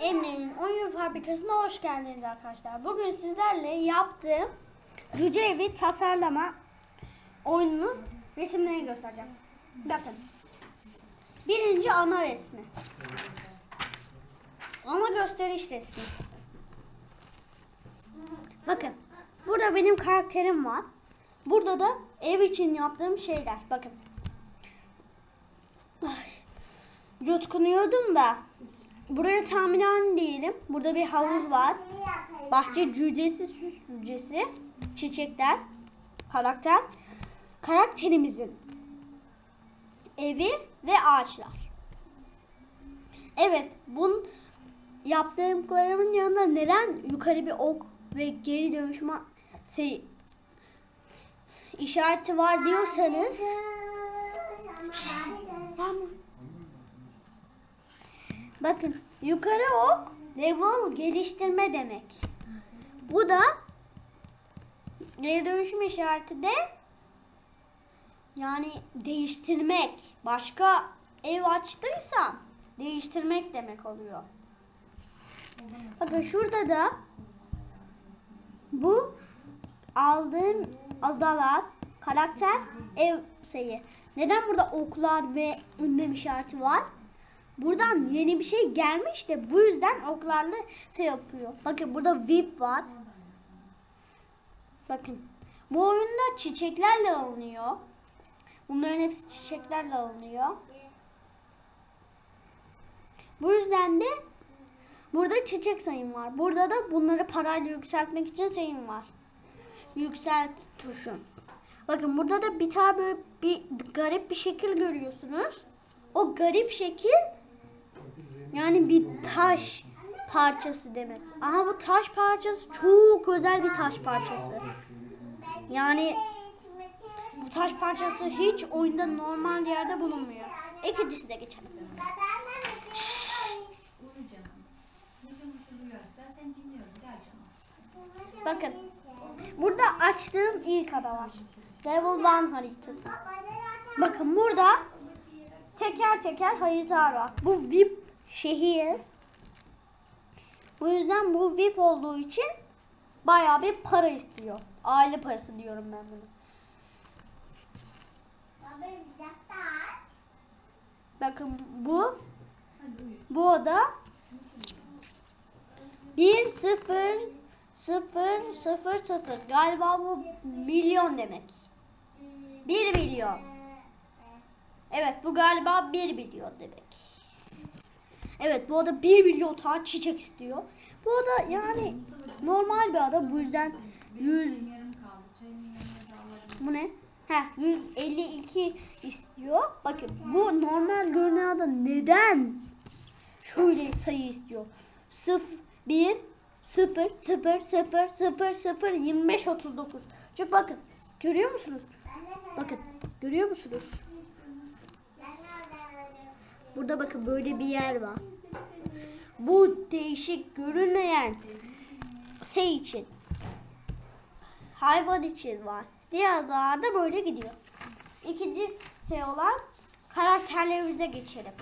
Emre'nin oyun fabrikasına hoş geldiniz arkadaşlar. Bugün sizlerle yaptığım cüce evi tasarlama oyununun resimlerini göstereceğim. Bakın. Birinci ana resmi. Ana gösteriş resmi. Bakın. Burada benim karakterim var. Burada da ev için yaptığım şeyler. Bakın. Ay. Yutkunuyordum da. Buraya tahminen diyelim. Burada bir havuz var. Bahçe cücesi, süs cücesi, çiçekler, karakter. Karakterimizin evi ve ağaçlar. Evet, bun yaptıklarımın yanında neden yukarı bir ok ve geri dönüşme şey, işareti var diyorsanız Şşş, Yağmur. Bakın yukarı ok level geliştirme demek. Bu da geri dönüşüm işareti de yani değiştirmek. Başka ev açtıysam değiştirmek demek oluyor. Bakın şurada da bu aldığım adalar karakter ev şeyi. Neden burada oklar ve ünlem işareti var? Buradan yeni bir şey gelmiş de bu yüzden oklarla şey yapıyor. Bakın burada VIP var. Bakın. Bu oyunda çiçeklerle alınıyor. Bunların hepsi çiçeklerle alınıyor. Bu yüzden de burada çiçek sayım var. Burada da bunları parayla yükseltmek için sayım var. Yükselt tuşu. Bakın burada da bir tane böyle bir garip bir şekil görüyorsunuz. O garip şekil yani bir taş parçası demek. Ama bu taş parçası çok özel bir taş parçası. Yani bu taş parçası hiç oyunda normal yerde bulunmuyor. İkincisi de geçelim. Bakın. Burada açtığım ilk ada var. Level 1 haritası. Bakın burada teker teker haritalar var. Bu VIP şehir. Bu yüzden bu VIP olduğu için bayağı bir para istiyor. Aile parası diyorum ben bunu. Bakın bu bu oda 1 0 0 0 0 galiba bu milyon demek. 1 milyon. Evet bu galiba 1 milyon demek. Evet bu ada 1 milyon tane çiçek istiyor. Bu ada yani normal bir ada bu yüzden 100 bu ne? Heh 152 istiyor. Bakın bu normal görünen ada neden şöyle sayı istiyor? 0 1 0 0 0 0 0 25 39. Çünkü bakın görüyor musunuz? Bakın görüyor musunuz? Burada bakın böyle bir yer var. Bu değişik görünmeyen şey için. Hayvan için var. Diğer dağlarda böyle gidiyor. İkinci şey olan karakterlerimize geçelim.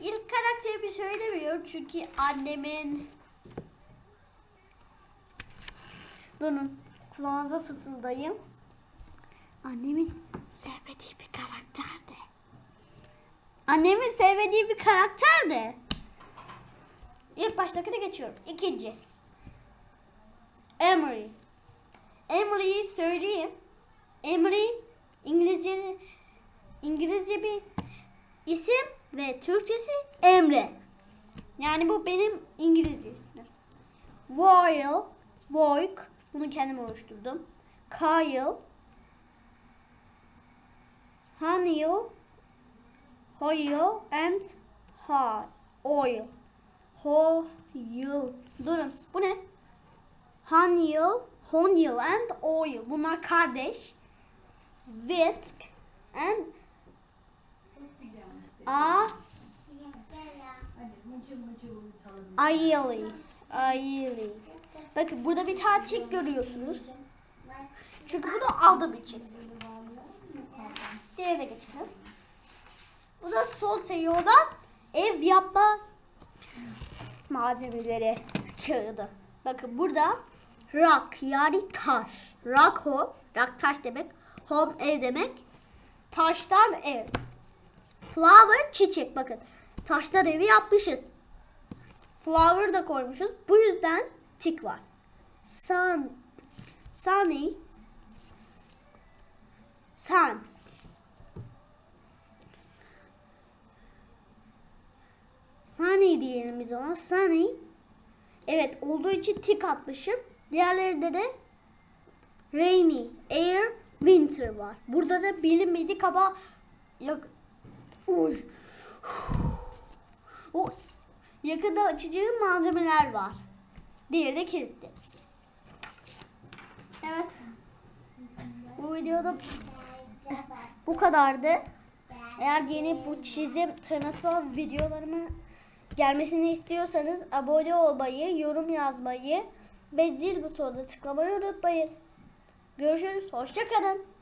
İlk karakterimi söylemiyorum çünkü annemin Durun kulağınıza fısıldayayım. Annemin sevmediği bir karakterdi. Annemin sevmediği bir karakterdi. İlk baştakine geçiyorum. İkinci. Emery. Emery'yi söyleyeyim. Emery İngilizce İngilizce bir isim ve Türkçesi Emre. Yani bu benim İngilizce ismim. Royal, Voik, bunu kendim oluşturdum. Kyle, Haniel, Hoyle and Ha, Oil. Hoyle. Durun. Bu ne? Haniel, Honiel and Oil. Bunlar kardeş. Witk and A Ayeli. Ayeli. Bakın burada bir tane tik görüyorsunuz. Çünkü bunu aldığım için. Diğerine geçelim. Bu da sol seviye olan ev yapma malzemeleri kağıdı. Bakın burada rock yani taş. Rock home, rock taş demek. Home ev demek. Taştan ev. Flower çiçek bakın. Taştan evi yapmışız. Flower da koymuşuz. Bu yüzden tik var. Sun, sunny, sun. Sunny diyelim biz ona. Sunny. Evet olduğu için tik atmışım. Diğerlerinde de rainy, air, winter var. Burada da bilinmedik ama yak Uy. O yakında açacağım malzemeler var. Diğeri de kilitli. Evet. Bu videoda bu kadardı. Eğer yeni bu çizim tanıtma videolarımı gelmesini istiyorsanız abone olmayı, yorum yazmayı ve zil butonuna tıklamayı unutmayın. Görüşürüz. Hoşçakalın.